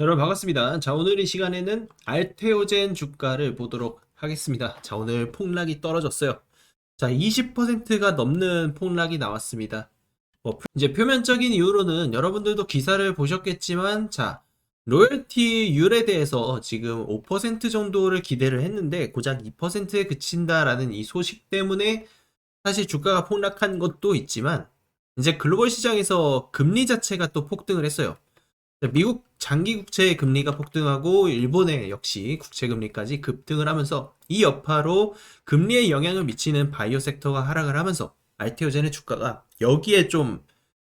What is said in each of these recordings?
여러분 반갑습니다. 자 오늘 이 시간에는 알테오젠 주가를 보도록 하겠습니다. 자 오늘 폭락이 떨어졌어요. 자 20%가 넘는 폭락이 나왔습니다. 뭐 이제 표면적인 이유로는 여러분들도 기사를 보셨겠지만 자 로열티율에 대해서 지금 5% 정도를 기대를 했는데 고작 2%에 그친다라는 이 소식 때문에 사실 주가가 폭락한 것도 있지만 이제 글로벌 시장에서 금리 자체가 또 폭등을 했어요. 미국 장기 국채 금리가 폭등하고 일본의 역시 국채 금리까지 급등을 하면서 이 여파로 금리에 영향을 미치는 바이오 섹터가 하락을 하면서 알테오젠의 주가가 여기에 좀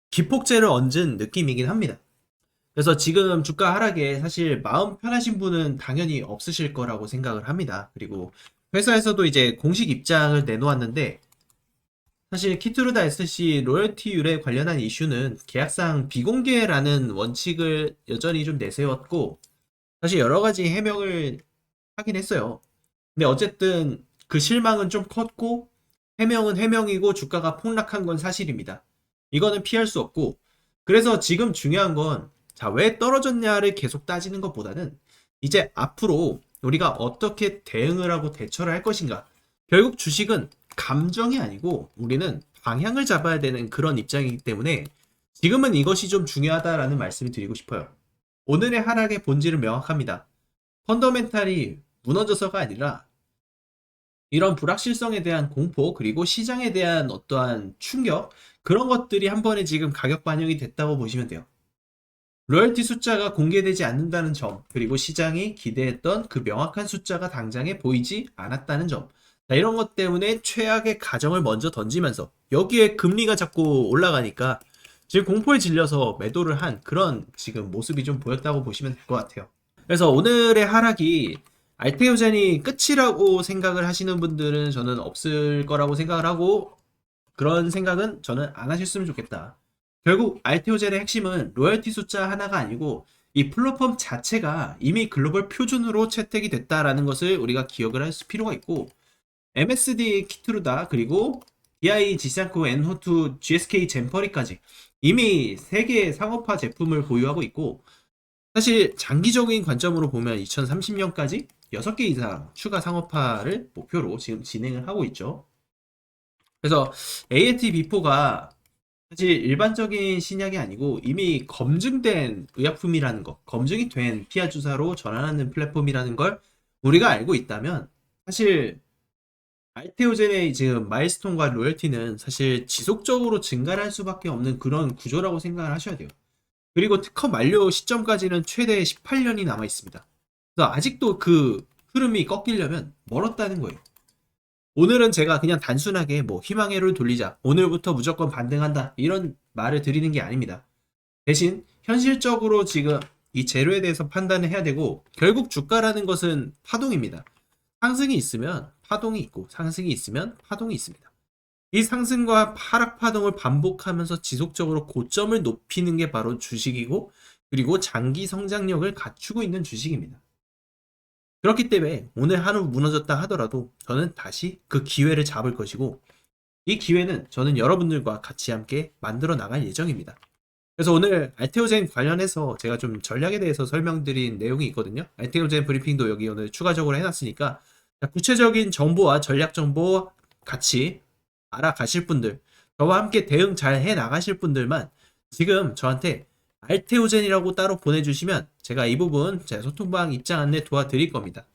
기폭제를 얹은 느낌이긴 합니다. 그래서 지금 주가 하락에 사실 마음 편하신 분은 당연히 없으실 거라고 생각을 합니다. 그리고 회사에서도 이제 공식 입장을 내놓았는데 사실 키투르다 SC 로열티율에 관련한 이슈는 계약상 비공개라는 원칙을 여전히 좀 내세웠고 사실 여러 가지 해명을 하긴 했어요. 근데 어쨌든 그 실망은 좀 컸고 해명은 해명이고 주가가 폭락한 건 사실입니다. 이거는 피할 수 없고 그래서 지금 중요한 건 자, 왜 떨어졌냐를 계속 따지는 것보다는 이제 앞으로 우리가 어떻게 대응을 하고 대처를 할 것인가. 결국 주식은 감정이 아니고 우리는 방향을 잡아야 되는 그런 입장이기 때문에 지금은 이것이 좀 중요하다라는 말씀을 드리고 싶어요. 오늘의 하락의 본질은 명확합니다. 펀더멘탈이 무너져서가 아니라 이런 불확실성에 대한 공포 그리고 시장에 대한 어떠한 충격 그런 것들이 한 번에 지금 가격 반영이 됐다고 보시면 돼요. 로열티 숫자가 공개되지 않는다는 점 그리고 시장이 기대했던 그 명확한 숫자가 당장에 보이지 않았다는 점 자, 이런 것 때문에 최악의 가정을 먼저 던지면서 여기에 금리가 자꾸 올라가니까 지금 공포에 질려서 매도를 한 그런 지금 모습이 좀 보였다고 보시면 될 것 같아요. 그래서 오늘의 하락이 알테오젠이 끝이라고 생각을 하시는 분들은 저는 없을 거라고 생각을 하고 그런 생각은 저는 안 하셨으면 좋겠다. 결국 알테오젠의 핵심은 로열티 숫자 하나가 아니고 이 플랫폼 자체가 이미 글로벌 표준으로 채택이 됐다라는 것을 우리가 기억을 할 필요가 있고 MSD 키트루다 그리고 DI 지상코 엔호투 GSK 젠퍼리까지 이미 세 개의 상업화 제품을 보유하고 있고 사실 장기적인 관점으로 보면 2030년까지 6개 이상 추가 상업화를 목표로 지금 진행을 하고 있죠. 그래서 AAT B4가 사실 일반적인 신약이 아니고 이미 검증된 의약품이라는 거, 검증이 된 피하 주사로 전환하는 플랫폼이라는 걸 우리가 알고 있다면 사실 알테오젠의 지금 마일스톤과 로열티는 사실 지속적으로 증가할 수밖에 없는 그런 구조라고 생각을 하셔야 돼요. 그리고 특허 만료 시점까지는 최대 18년이 남아 있습니다. 그래서 아직도 그 흐름이 꺾이려면 멀었다는 거예요. 오늘은 제가 그냥 단순하게 뭐 희망회를 돌리자, 오늘부터 무조건 반등한다, 이런 말을 드리는 게 아닙니다. 대신 현실적으로 지금 이 재료에 대해서 판단을 해야 되고, 결국 주가라는 것은 파동입니다. 상승이 있으면 파동이 있고, 상승이 있으면 파동이 있습니다. 이 상승과 하락 파동을 반복하면서 지속적으로 고점을 높이는 게 바로 주식이고, 그리고 장기 성장력을 갖추고 있는 주식입니다. 그렇기 때문에 오늘 하루 무너졌다 하더라도 저는 다시 그 기회를 잡을 것이고, 이 기회는 저는 여러분들과 같이 함께 만들어 나갈 예정입니다. 그래서 오늘 알테오젠 관련해서 제가 좀 전략에 대해서 설명드린 내용이 있거든요. 알테오젠 브리핑도 여기 오늘 추가적으로 해놨으니까 구체적인 정보와 전략 정보 같이 알아가실 분들, 저와 함께 대응 잘 해 나가실 분들만 지금 저한테 알테오젠이라고 따로 보내주시면 제가 이 부분 제 소통방 입장 안내 도와드릴 겁니다.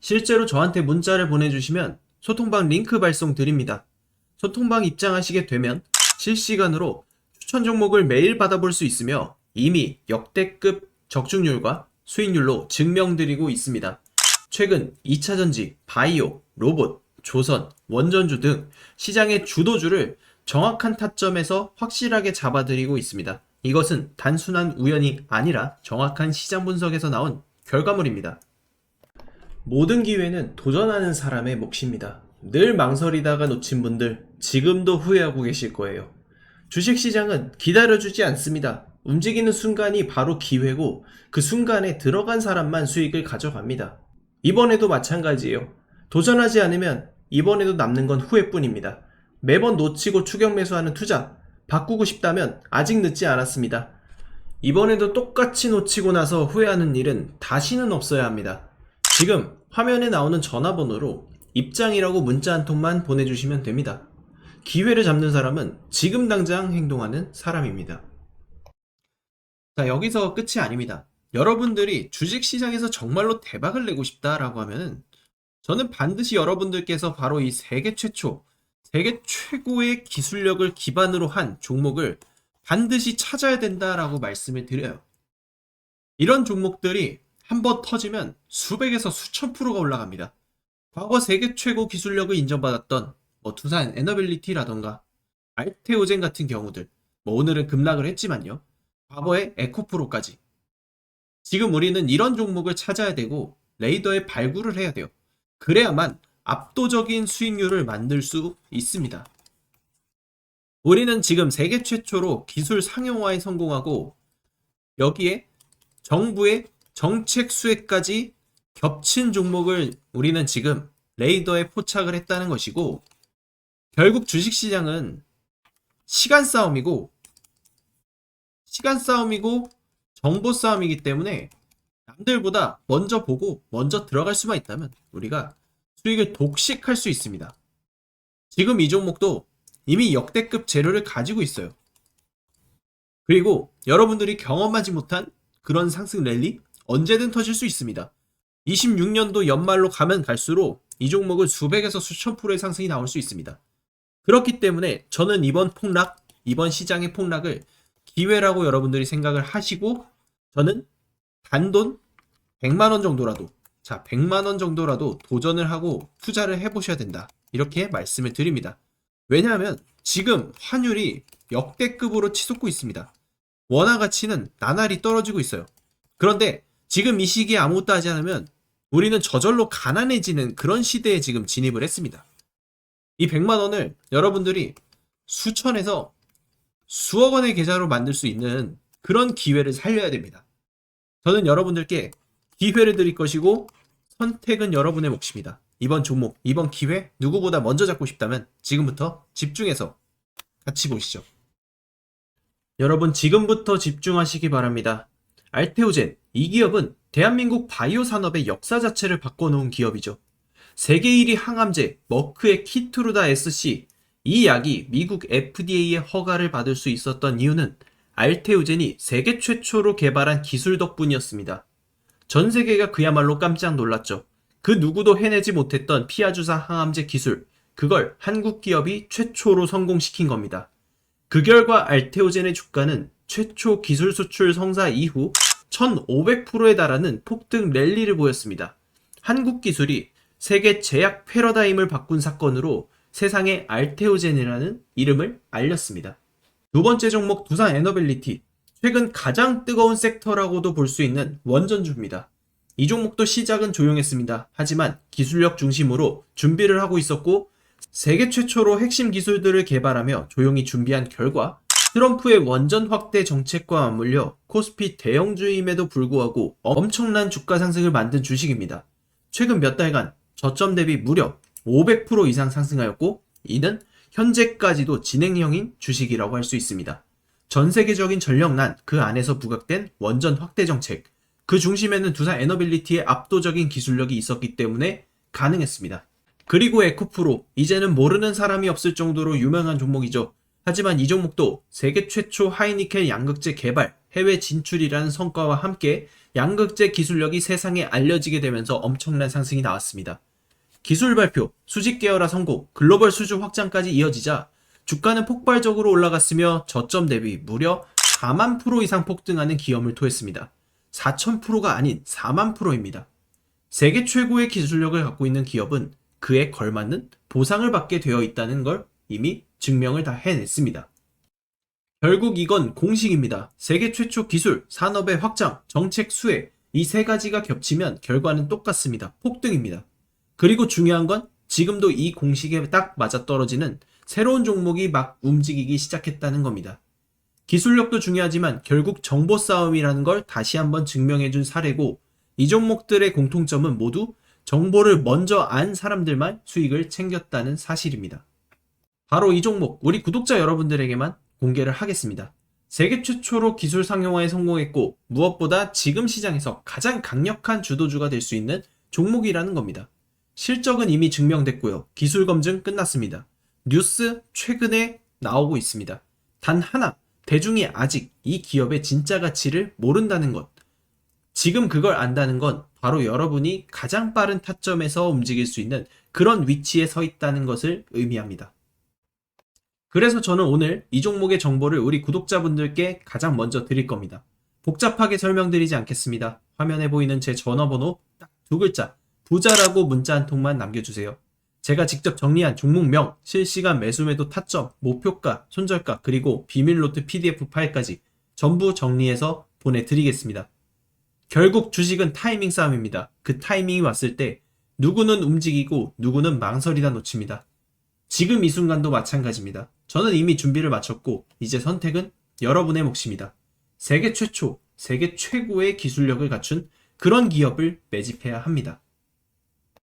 실제로 저한테 문자를 보내주시면 소통방 링크 발송 드립니다. 소통방 입장하시게 되면 실시간으로 추천 종목을 매일 받아볼 수 있으며 이미 역대급 적중률과 수익률로 증명드리고 있습니다. 최근 2차전지, 바이오, 로봇, 조선, 원전주 등 시장의 주도주를 정확한 타점에서 확실하게 잡아드리고 있습니다. 이것은 단순한 우연이 아니라 정확한 시장 분석에서 나온 결과물입니다. 모든 기회는 도전하는 사람의 몫입니다. 늘 망설이다가 놓친 분들 지금도 후회하고 계실 거예요. 주식시장은 기다려주지 않습니다. 움직이는 순간이 바로 기회고 그 순간에 들어간 사람만 수익을 가져갑니다. 이번에도 마찬가지예요. 도전하지 않으면 이번에도 남는 건 후회뿐입니다. 매번 놓치고 추격 매수하는 투자 바꾸고 싶다면 아직 늦지 않았습니다. 이번에도 똑같이 놓치고 나서 후회하는 일은 다시는 없어야 합니다. 지금 화면에 나오는 전화번호로 입장이라고 문자 한 통만 보내주시면 됩니다. 기회를 잡는 사람은 지금 당장 행동하는 사람입니다. 자, 여기서 끝이 아닙니다. 여러분들이 주식 시장에서 정말로 대박을 내고 싶다라고 하면은 저는 반드시 여러분들께서 바로 이 세계 최초, 세계 최고의 기술력을 기반으로 한 종목을 반드시 찾아야 된다라고 말씀을 드려요. 이런 종목들이 한 번 터지면 수백에서 수천 프로가 올라갑니다. 과거 세계 최고 기술력을 인정받았던 뭐 두산 에너빌리티라던가 알테오젠 같은 경우들, 뭐 오늘은 급락을 했지만요. 과거의 에코프로까지. 지금 우리는 이런 종목을 찾아야 되고 레이더에 발굴을 해야 돼요. 그래야만 압도적인 수익률을 만들 수 있습니다. 우리는 지금 세계 최초로 기술 상용화에 성공하고 여기에 정부의 정책 수혜까지 겹친 종목을 우리는 지금 레이더에 포착을 했다는 것이고 결국 주식시장은 시간 싸움이고 시간 싸움이고 정보 싸움이기 때문에 남들보다 먼저 보고 먼저 들어갈 수만 있다면 우리가 수익을 독식할 수 있습니다. 지금 이 종목도 이미 역대급 재료를 가지고 있어요. 그리고 여러분들이 경험하지 못한 그런 상승 랠리 언제든 터질 수 있습니다. 26년도 연말로 가면 갈수록 이 종목은 수백에서 수천 프로의 상승이 나올 수 있습니다. 그렇기 때문에 저는 이번 폭락, 이번 시장의 폭락을 기회라고 여러분들이 생각을 하시고 저는 단돈 100만원 정도라도 자 100만원 정도라도 도전을 하고 투자를 해보셔야 된다. 이렇게 말씀을 드립니다. 왜냐하면 지금 환율이 역대급으로 치솟고 있습니다. 원화 가치는 나날이 떨어지고 있어요. 그런데 지금 이 시기에 아무것도 하지 않으면 우리는 저절로 가난해지는 그런 시대에 지금 진입을 했습니다. 이 100만 원을 여러분들이 수천에서 수억 원의 계좌로 만들 수 있는 그런 기회를 살려야 됩니다. 저는 여러분들께 기회를 드릴 것이고 선택은 여러분의 몫입니다. 이번 종목, 이번 기회 누구보다 먼저 잡고 싶다면 지금부터 집중해서 같이 보시죠. 여러분 지금부터 집중하시기 바랍니다. 알테오젠 이 기업은 대한민국 바이오 산업의 역사 자체를 바꿔놓은 기업이죠. 세계 1위 항암제 머크의 키트루다 SC 이 약이 미국 FDA의 허가를 받을 수 있었던 이유는 알테오젠이 세계 최초로 개발한 기술 덕분이었습니다. 전 세계가 그야말로 깜짝 놀랐죠. 그 누구도 해내지 못했던 피아주사 항암제 기술, 그걸 한국 기업이 최초로 성공시킨 겁니다. 그 결과 알테오젠의 주가는 최초 기술 수출 성사 이후 1500%에 달하는 폭등 랠리를 보였습니다. 한국 기술이 세계 제약 패러다임을 바꾼 사건으로 세상에 알테오젠이라는 이름을 알렸습니다. 두 번째 종목 두산 에너빌리티. 최근 가장 뜨거운 섹터라고도 볼 수 있는 원전주입니다. 이 종목도 시작은 조용했습니다. 하지만 기술력 중심으로 준비를 하고 있었고 세계 최초로 핵심 기술들을 개발하며 조용히 준비한 결과 트럼프의 원전 확대 정책과 맞물려 코스피 대형주임에도 불구하고 엄청난 주가 상승을 만든 주식입니다. 최근 몇 달간 저점 대비 무려 500% 이상 상승하였고 이는 현재까지도 진행형인 주식이라고 할 수 있습니다. 전 세계적인 전력난 그 안에서 부각된 원전 확대 정책 그 중심에는 두산 에너빌리티의 압도적인 기술력이 있었기 때문에 가능했습니다. 그리고 에코프로 이제는 모르는 사람이 없을 정도로 유명한 종목이죠. 하지만 이 종목도 세계 최초 하이니켈 양극재 개발, 해외 진출이라는 성과와 함께 양극재 기술력이 세상에 알려지게 되면서 엄청난 상승이 나왔습니다. 기술 발표, 수직 계열화 성공, 글로벌 수주 확장까지 이어지자 주가는 폭발적으로 올라갔으며 저점 대비 무려 4만 프로 이상 폭등하는 기염을 토했습니다. 4,000%가 아닌 4만 프로입니다. 세계 최고의 기술력을 갖고 있는 기업은 그에 걸맞는 보상을 받게 되어 있다는 걸 이미 증명을 다 해냈습니다. 결국 이건 공식입니다. 세계 최초 기술, 산업의 확장, 정책 수혜, 이 세 가지가 겹치면 결과는 똑같습니다. 폭등입니다. 그리고 중요한 건 지금도 이 공식에 딱 맞아떨어지는 새로운 종목이 막 움직이기 시작했다는 겁니다. 기술력도 중요하지만 결국 정보 싸움이라는 걸 다시 한번 증명해 준 사례고 이 종목들의 공통점은 모두 정보를 먼저 안 사람들만 수익을 챙겼다는 사실입니다. 바로 이 종목 우리 구독자 여러분들에게만 공개를 하겠습니다. 세계 최초로 기술 상용화에 성공했고 무엇보다 지금 시장에서 가장 강력한 주도주가 될 수 있는 종목이라는 겁니다. 실적은 이미 증명됐고요. 기술 검증 끝났습니다. 뉴스 최근에 나오고 있습니다. 단 하나, 대중이 아직 이 기업의 진짜 가치를 모른다는 것. 지금 그걸 안다는 건 바로 여러분이 가장 빠른 타점에서 움직일 수 있는 그런 위치에 서 있다는 것을 의미합니다. 그래서 저는 오늘 이 종목의 정보를 우리 구독자분들께 가장 먼저 드릴 겁니다. 복잡하게 설명드리지 않겠습니다. 화면에 보이는 제 전화번호 딱 두 글자, 부자라고 문자 한 통만 남겨주세요. 제가 직접 정리한 종목명, 실시간 매수매도 타점, 목표가, 손절가, 그리고 비밀노트 PDF 파일까지 전부 정리해서 보내드리겠습니다. 결국 주식은 타이밍 싸움입니다. 그 타이밍이 왔을 때 누구는 움직이고 누구는 망설이다 놓칩니다. 지금 이 순간도 마찬가지입니다. 저는 이미 준비를 마쳤고 이제 선택은 여러분의 몫입니다. 세계 최초, 세계 최고의 기술력을 갖춘 그런 기업을 매집해야 합니다.